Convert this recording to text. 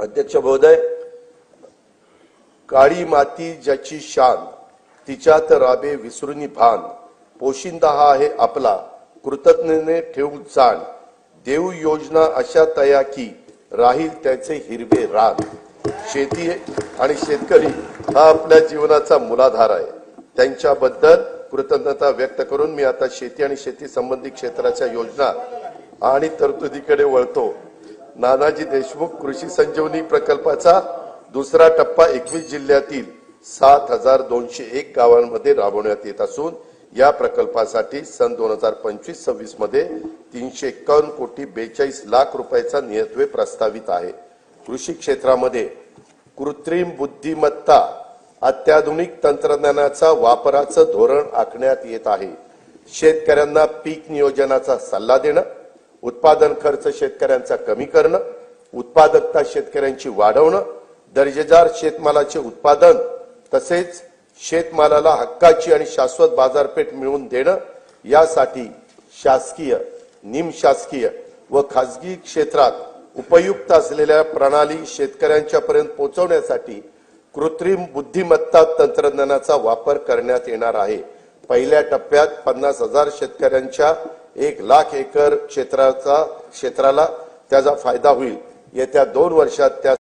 अध्यक्ष महोदय काळी माती ज्याची शान तिच्यात राबे विसरुनी भान. पोशिंदा हा आहे आपला कृतज्ञने ठेवू जाण. देऊ योजना अशा तया की राहील त्याचे हिरवे रान. शेती आणि शेतकरी हा आपल्या जीवनाचा मूलाधार आहे. त्यांच्याबद्दल कृतज्ञता व्यक्त करून मी आता शेती आणि शेती संबंधित क्षेत्राच्या योजना आणि तरतुदीकडे वळतो. नानाजी देशमुख कृषी संजीवनी प्रकल्पाचा दुसरा टप्पा एकवीस जिल्ह्यातील सात हजार दोनशे एक गावांमध्ये राबवण्यात येत असून या प्रकल्पासाठी सन दोन हजार पंचवीस सव्वीसमध्ये तीनशे एकावन्न कोटी बेचाळीस लाख रुपयाचा नियत्वे प्रस्तावित आहे. कृषी क्षेत्रामध्ये कृत्रिम बुद्धिमत्ता अत्याधुनिक तंत्रज्ञानाचा वापराचं धोरण आखण्यात येत आहे. शेतकऱ्यांना पीक नियोजनाचा सल्ला देणं उत्पादन खर्च शेतकऱ्यांचा कमी करणं उत्पादकता शेतकऱ्यांची वाढवणं दर्जेदार शेतमालाचे उत्पादन तसेच शेतमालाला हक्काची आणि शाश्वत बाजारपेठ मिळवून देणं यासाठी शासकीय निमशासकीय व खासगी क्षेत्रात उपयुक्त असलेल्या प्रणाली शेतकऱ्यांच्या पर्यंत पोहोचवण्यासाठी कृत्रिम बुद्धिमत्ता तंत्रज्ञानाचा वापर करण्यात येणार आहे. पहिल्या टप्प्यात पन्नास हजार शेतकऱ्यांच्या एक लाख एकर क्षेत्राचा क्षेत्राला त्याचा फायदा होईल. येत्या दोन वर्षात त्या